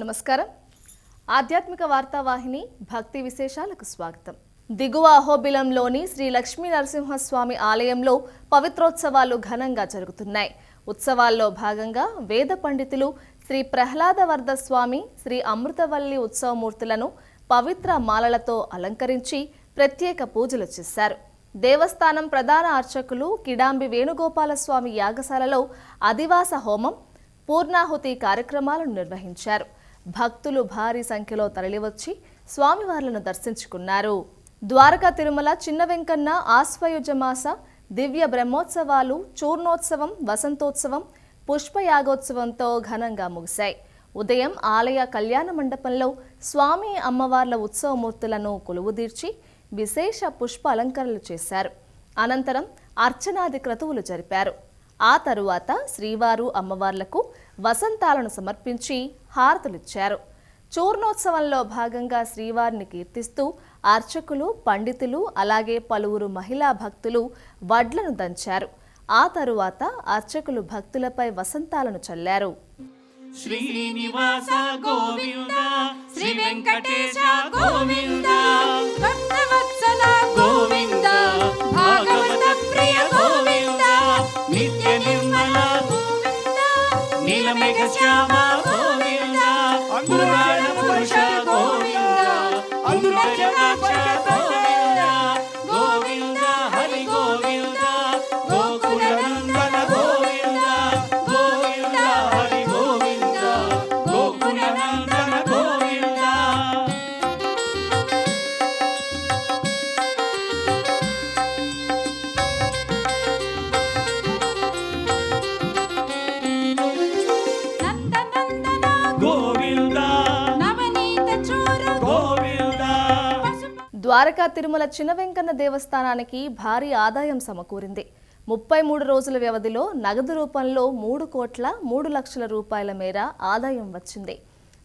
నమస్కారం. ఆధ్యాత్మిక వార్తావాహిని భక్తి విశేషాలకు స్వాగతం. దిగువ అహోబిలంలోని శ్రీ లక్ష్మీ నరసింహస్వామి ఆలయంలో పవిత్రోత్సవాలు ఘనంగా జరుగుతున్నాయి. ఉత్సవాల్లో భాగంగా వేద పండితులు శ్రీ ప్రహ్లాదవర్ధ స్వామి శ్రీ అమృతవల్లి ఉత్సవమూర్తులను పవిత్ర మాలలతో అలంకరించి ప్రత్యేక పూజలు చేశారు. దేవస్థానం ప్రధాన అర్చకులు కిడాంబి వేణుగోపాలస్వామి యాగశాలలో అధివాస హోమం పూర్ణాహుతి కార్యక్రమాలను నిర్వహించారు. భక్తులు భారీ సంఖ్యలో తరలివచ్చి స్వామివార్లను దర్శించుకున్నారు. ద్వారకా తిరుమల చిన్న వెంకన్న ఆశ్వయుజమాస దివ్య బ్రహ్మోత్సవాలు చూర్ణోత్సవం వసంతోత్సవం పుష్పయాగోత్సవంతో ఘనంగా ముగిశాయి. ఉదయం ఆలయ కళ్యాణ మండపంలో స్వామి అమ్మవార్ల ఉత్సవమూర్తులను కొలువుదీర్చి విశేష పుష్ప అలంకరణలు చేశారు. అనంతరం అర్చనాది క్రతువులు జరిపారు. ఆ తరువాత శ్రీవారు అమ్మవార్లకు వసంతాలను సమర్పించి హారతులిచ్చారు. చూర్ణోత్సవంలో భాగంగా శ్రీవారిని కీర్తిస్తూ అర్చకులు పండితులు అలాగే పలువురు మహిళా భక్తులు వడ్లను దంచారు. ఆ తరువాత అర్చకులు భక్తులపై వసంతాలను చల్లారు. శ్రీనివాస గోవింద శ్రీ వెంకటేశ గోవింద భక్తవత్సల గోవింద భాగవత ప్రియ గోవింద నిత్య నిర్మల నీలమేఘ శ్యామ గోవింద. పురుష గోవింద గోవింద. ద్వారకా తిరుమల చిన్న వెంకన్న దేవస్థానానికి భారీ ఆదాయం సమకూరింది. ముప్పై మూడు రోజుల వ్యవధిలో నగదు రూపంలో మూడు కోట్ల మూడు లక్షల రూపాయల మేర ఆదాయం వచ్చింది.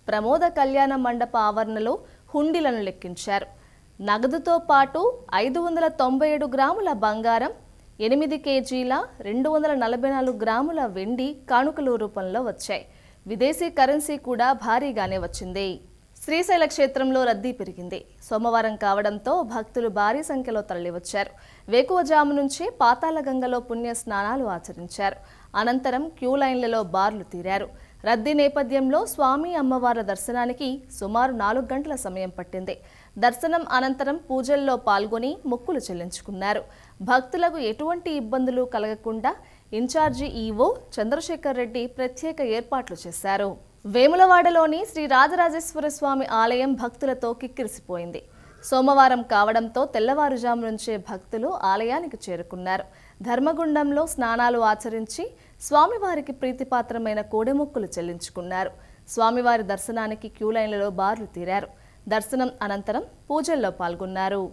ప్రమోద కళ్యాణ మండప ఆవరణలో హుండీలను లెక్కించారు. నగదుతో పాటు ఐదు వందల తొంభై ఏడు గ్రాముల బంగారం ఎనిమిది కేజీల రెండు వందల నలభై నాలుగు గ్రాముల వెండి కానుకల రూపంలో వచ్చాయి. విదేశీ కరెన్సీ కూడా భారీగానే వచ్చింది. శ్రీశైల క్షేత్రంలో రద్దీ పెరిగింది. సోమవారం కావడంతో భక్తులు భారీ సంఖ్యలో తరలివచ్చారు. వేకువజాము నుంచే పాతాళగంగలో పుణ్య స్నానాలు ఆచరించారు. అనంతరం క్యూ లైన్లలో బార్లు తీరారు. రద్దీ నేపథ్యంలో స్వామి అమ్మవార్ల దర్శనానికి సుమారు నాలుగు గంటల సమయం పట్టింది. దర్శనం అనంతరం పూజల్లో పాల్గొని మొక్కులు చెల్లించుకున్నారు. భక్తులకు ఎటువంటి ఇబ్బందులు కలగకుండా ఇన్ఛార్జి ఈవో చంద్రశేఖర్ రెడ్డి ప్రత్యేక ఏర్పాట్లు చేశారు. వేములవాడలోని శ్రీ రాజరాజేశ్వర స్వామి ఆలయం భక్తులతో కిక్కిరిసిపోయింది. సోమవారం కావడంతో తెల్లవారుజాము నుంచే భక్తులు ఆలయానికి చేరుకున్నారు. ధర్మగుండంలో స్నానాలు ఆచరించి స్వామివారికి ప్రీతిపాత్రమైన కోడెమొక్కులు చెల్లించుకున్నారు. స్వామివారి దర్శనానికి క్యూ లైన్లలో బార్లు తీరారు. దర్శనం అనంతరం పూజల్లో పాల్గొన్నారు.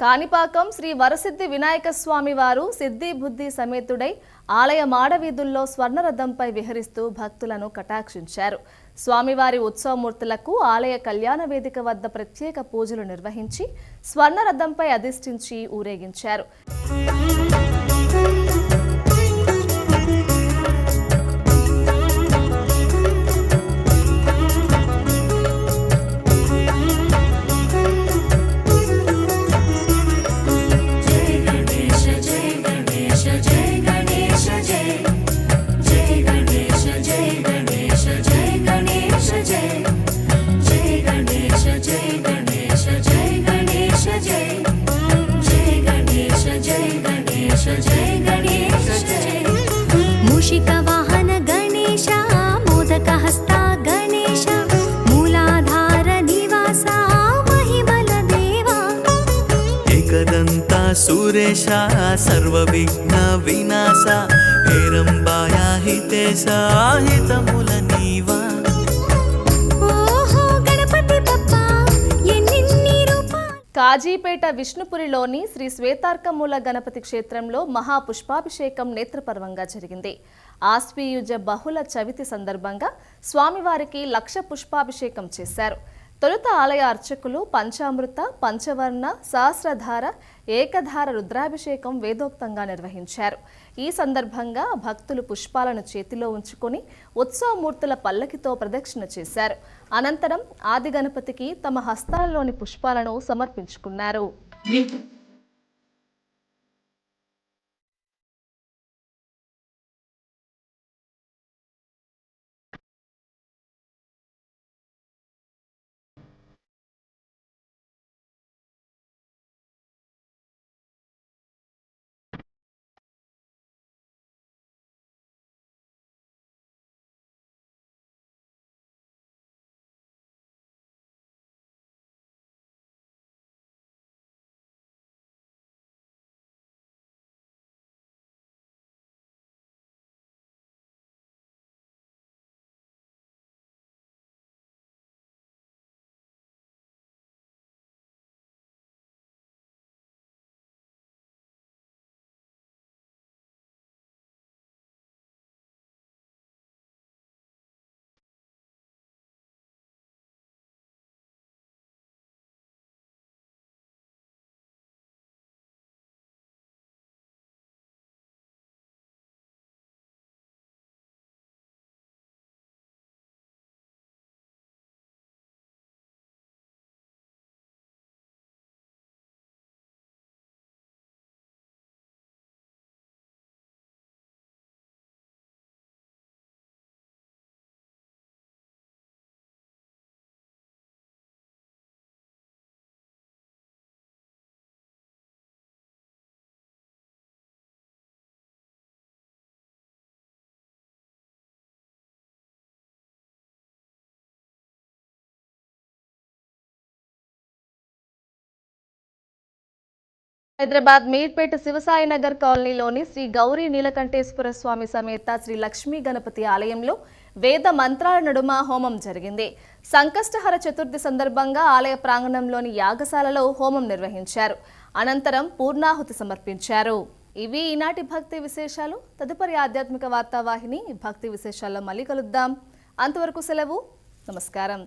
కాణిపాకం శ్రీ వరసిద్ధి వినాయక స్వామి వారు సిద్ధి బుద్ధి సమేతుడై ఆలయ మాడవీధుల్లో స్వర్ణరథంపై విహరిస్తూ భక్తులను కటాక్షించారు. స్వామివారి ఉత్సవమూర్తులకు ఆలయ కళ్యాణ వేదిక వద్ద ప్రత్యేక పూజలు నిర్వహించి స్వర్ణరథంపై అధిష్ఠించి ఊరేగించారు. సర్వవిఘ్న వినాశ హేరంబాయ హితేశ హితముల నీవా ఓహో గణపతి బప్పా ఎన్నెన్ని రూపా? కాజీపేట విష్ణుపురిలోని శ్రీ శ్వేతార్కమూల గణపతి క్షేత్రంలో మహాపుష్పాభిషేకం నేత్రపర్వంగా జరిగింది. ఆస్వీయుజ బహుళ చవితి సందర్భంగా స్వామివారికి లక్ష పుష్పాభిషేకం చేశారు. తొలుత ఆలయ అర్చకులు పంచామృత పంచవర్ణ సహస్రధార ఏకధార రుద్రాభిషేకం వేదోక్తంగా నిర్వహించారు. ఈ సందర్భంగా భక్తులు పుష్పాలను చేతిలో ఉంచుకొని ఉత్సవమూర్తుల పల్లకితో ప్రదక్షిణ చేశారు. అనంతరం ఆది గణపతికి తమ హస్తాలలోని పుష్పాలను సమర్పించుకున్నారు. హైదరాబాద్ మీర్పేట శివసాయి నగర్ కాలనీలోని శ్రీ గౌరీ నీలకంఠేశ్వర స్వామి సమేత శ్రీ లక్ష్మీ గణపతి ఆలయంలో వేద మంత్రాల నడుమ హోమం జరిగింది. సంకష్టహర చతుర్థి సందర్భంగా ఆలయ ప్రాంగణంలోని యాగశాలలో హోమం నిర్వహించారు. అనంతరం పూర్ణాహుతి సమర్పించారు. ఇవి ఈనాటి భక్తి విశేషాలు. తదుపరి ఆధ్యాత్మిక వార్తావాహిని భక్తి విశేషాల్లో మళ్ళీ కలుద్దాం. అంతవరకు సెలవు. నమస్కారం.